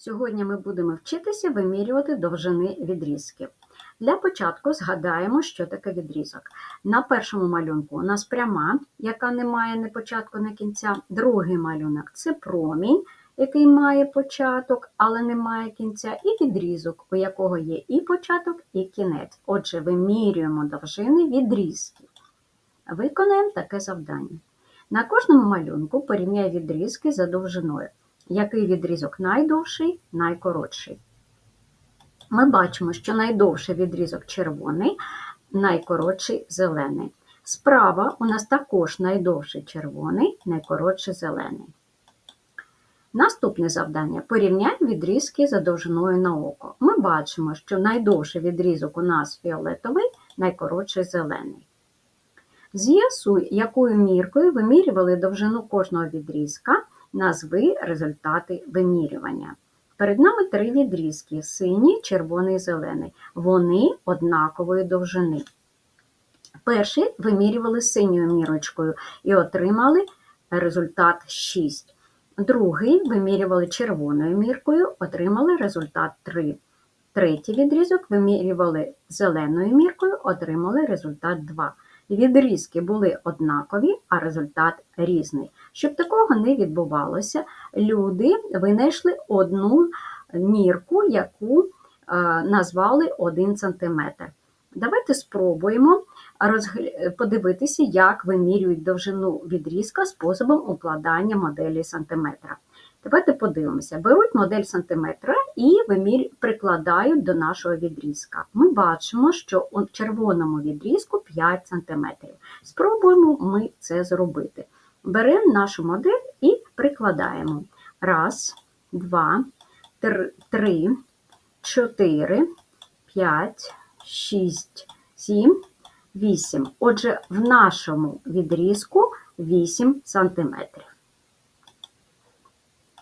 Сьогодні ми будемо вчитися вимірювати довжини відрізків. Для початку згадаємо, що таке відрізок. На першому малюнку у нас пряма, яка не має ні початку, ні кінця. Другий малюнок це промінь, який має початок, але не має кінця, і відрізок, у якого є і початок, і кінець. Отже, вимірюємо довжини відрізків. Виконаємо таке завдання. На кожному малюнку порівняй відрізки за довжиною. Який відрізок найдовший, найкоротший. Ми бачимо, що найдовший відрізок червоний, найкоротший зелений. Справа у нас також найдовший червоний, найкоротший зелений. Наступне завдання порівняй відрізки за довжиною на око. Ми бачимо, що найдовший відрізок у нас фіолетовий, найкоротший зелений. З'ясуй, якою міркою вимірювали довжину кожного відрізка, назви результати вимірювання. Перед нами три відрізки: синій, червоний зелений. Вони однакової довжини. Перший вимірювали синьою мірочкою і отримали результат 6. Другий вимірювали червоною міркою, отримали результат 3. Третій відрізок вимірювали зеленою міркою, отримали результат 2. Відрізки були однакові, а результат різний. Щоб такого не відбувалося, люди винайшли одну мірку, яку е, назвали 1 см. Давайте спробуємо подивитися, як вимірюють довжину відрізка способом укладання моделі сантиметра. Давайте подивимося. Беруть модель сантиметра і вимір... прикладають до нашого відрізка. Ми бачимо, що у червоному відрізку 5 см. Спробуємо ми це зробити. Беремо нашу модель і прикладаємо. Раз, два, три, чотири, п'ять, шість, сім, вісім. Отже, в нашому відрізку 8 см.